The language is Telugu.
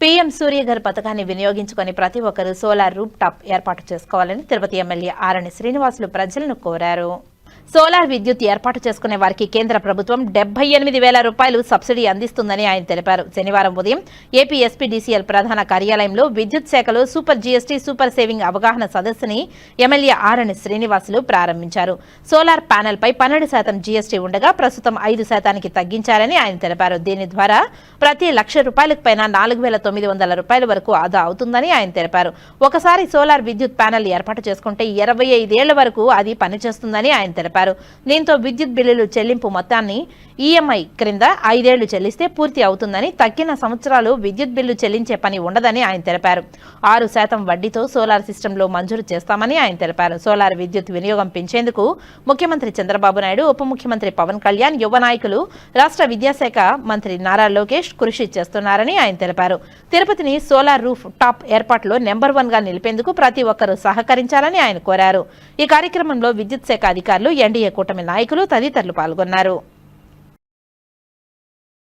పీఎం సూర్యఘర్ పథకాన్ని వినియోగించుకుని ప్రతి ఒక్కరూ సోలార్ రూప్ టాప్ ఏర్పాటు చేసుకోవాలని తిరుపతి ఎమ్మెల్యే ఆరణి శ్రీనివాసులు ప్రజలను కోరారు. సోలార్ విద్యుత్ ఏర్పాటు చేసుకునే వారికి కేంద్ర ప్రభుత్వం డెబ్బై ఎనిమిది వేల రూపాయలు సబ్సిడీ అందిస్తుందని ఆయన తెలిపారు. శనివారం ఉదయం ఏపీ ఎస్పీడీసీఎల్ ప్రధాన కార్యాలయంలో విద్యుత్ శాఖలో సూపర్ జీఎస్టీ సూపర్ సేవింగ్ అవగాహన సదస్సుని ఎమ్మెల్యే ఆరణి శ్రీనివాసులు ప్రారంభించారు. సోలార్ ప్యానెల్ పై పన్నెండు శాతం జీఎస్టీ ఉండగా ప్రస్తుతం ఐదు శాతానికి తగ్గించారని ఆయన తెలిపారు. దీని ద్వారా ప్రతి లక్ష రూపాయలకు పైన నాలుగు వేల తొమ్మిది వందల రూపాయల వరకు ఆదా అవుతుందని ఆయన తెలిపారు. ఒకసారి సోలార్ విద్యుత్ ప్యానెల్ ఏర్పాటు చేసుకుంటే ఇరవై ఐదేళ్ళ వరకు అది పనిచేస్తుందని ఆయన తెలిపారు. దీంతో విద్యుత్ బిల్లులు చెల్లింపు మొత్తాన్ని ఈఎంఐ క్రింద ఐదేళ్ళు చెల్లిస్తే పూర్తి అవుతుందని తగ్గిన సంవత్సరాలు విద్యుత్ బిల్లు చెల్లించే పని ఉండదని ఆయన తెలిపారు. ఆరు శాతం వడ్డీతో సోలార్ సిస్టంలో మంజూరు చేస్తామని ఆయన తెలిపారు. సోలార్ విద్యుత్ వినియోగం పెంచేందుకు ముఖ్యమంత్రి చంద్రబాబు నాయుడు ఉప ముఖ్యమంత్రి పవన్ కళ్యాణ్ యువ నాయకులు రాష్ట్ర విద్యాశాఖ మంత్రి నారా లోకేష్ కృషి చేస్తున్నారని ఆయన తెలిపారు. తిరుపతిని సోలార్ రూఫ్ టాప్ ఏర్పాటులో నెంబర్ వన్గా నిలిపేందుకు ప్రతి ఒక్కరూ సహకరించాలని ఆయన కోరారు. ఈ కార్యక్రమంలో విద్యుత్ శాఖ అధికారులు ఎన్డీఏ కూటమి నాయకులు తదితరులు పాల్గొన్నారు.